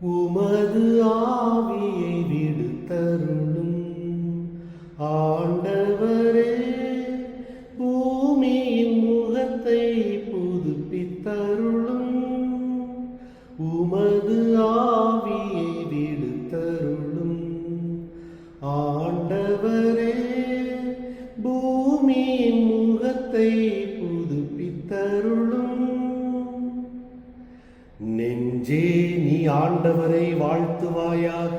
உமது ஆவியை விடுத்தருளும் ஆண்டவரே பூமியின் முகத்தை புதுப்பித்தருளும். உமது ஆவியை விடுத்தருளும் ஆண்டவரே பூமியின் முகத்தை நெஞ்சே நீ ஆண்டவரை வாழ்த்துவாயாக.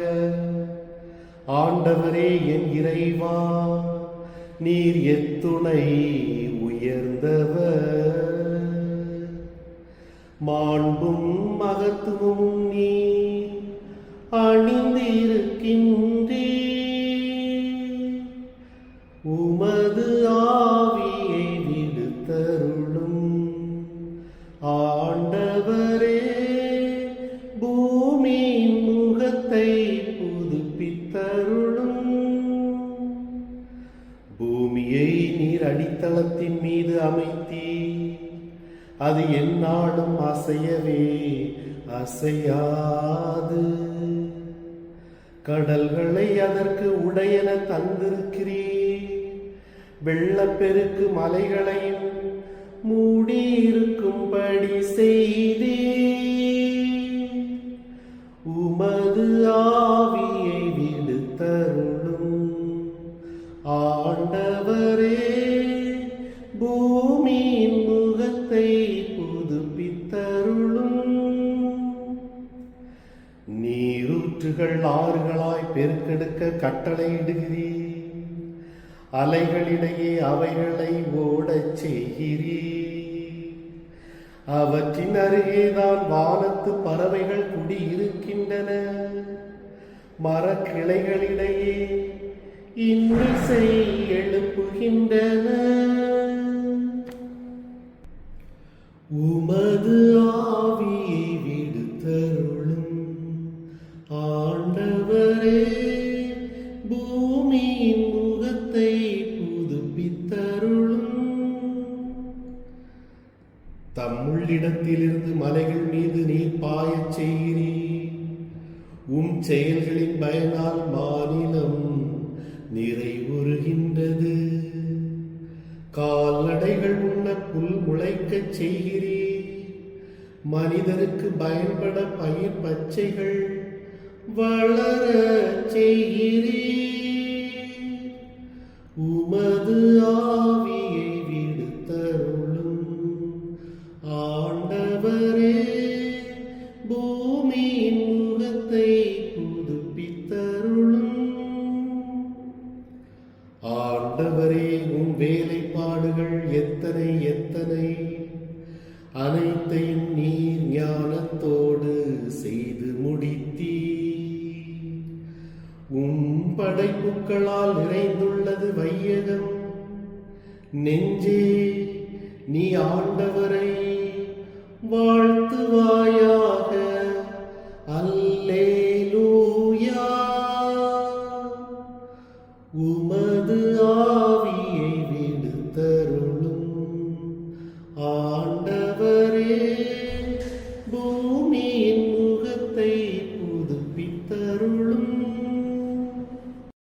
ஆண்டவரே என் இறைவா நீர் எத்துணை உயர்ந்தவர். மாண்பும் மகத்துவமும் நீ அணிந்திருக்கின்றே உமர் பூமியை நீர் அடித்தளத்தின் மீது அமைத்தீ அது எந்நாளும் அசையவே அசையாது. கடல்களை அதற்கு உடையன தந்திருக்கிறீ வெள்ளப்பெருக்கு மலைகளையும் மூடியிருக்கும் பெருக்கெடுக்க கட்டளையிடுகிறீர். அலைகளிடையே அவைகளை ஓடச் செய்கிறீர். அவற்றின் அருகேதான் வானத்து பறவைகள் குடியிருக்கின்றன. மரக்கிளைகளிடையே இன்னிசை எழுப்புகின்றன. ஆண்டவரே பூமியின் முகத்தை புதுப்பித்தருளும். தம்முள்ளிடத்திலிருந்து மலைகள் மீது நீர் பாயச் செய்கிறீர். உம் செயல்களின் பயனால் மாநிலம் நிறைவுறுகின்றது கால்நடைகள் உண்ண புல் முளைக்கச் செய்கிறீர். மனிதருக்கு பயன்பட பயிர் பச்சைகள் வளர செய்கிறீர். உமது ஆவியை விடுத்தருளும் ஆண்டவரே பூமியின் முகத்தை புதுப்பித்தருளும். ஆண்டவரே உன் வேலைப்பாடுகள் எத்தனை எத்தனை அனைத்தையும் நீர் ஞானத்தோடு செய்து படைப்புக்களால் நிறைந்துள்ளது வையகம். நெஞ்சே நீ ஆண்டவரை வாழ்த்துவாயாக. அல்லேலூயா. உமது ஆவியை விடுத்தருளும்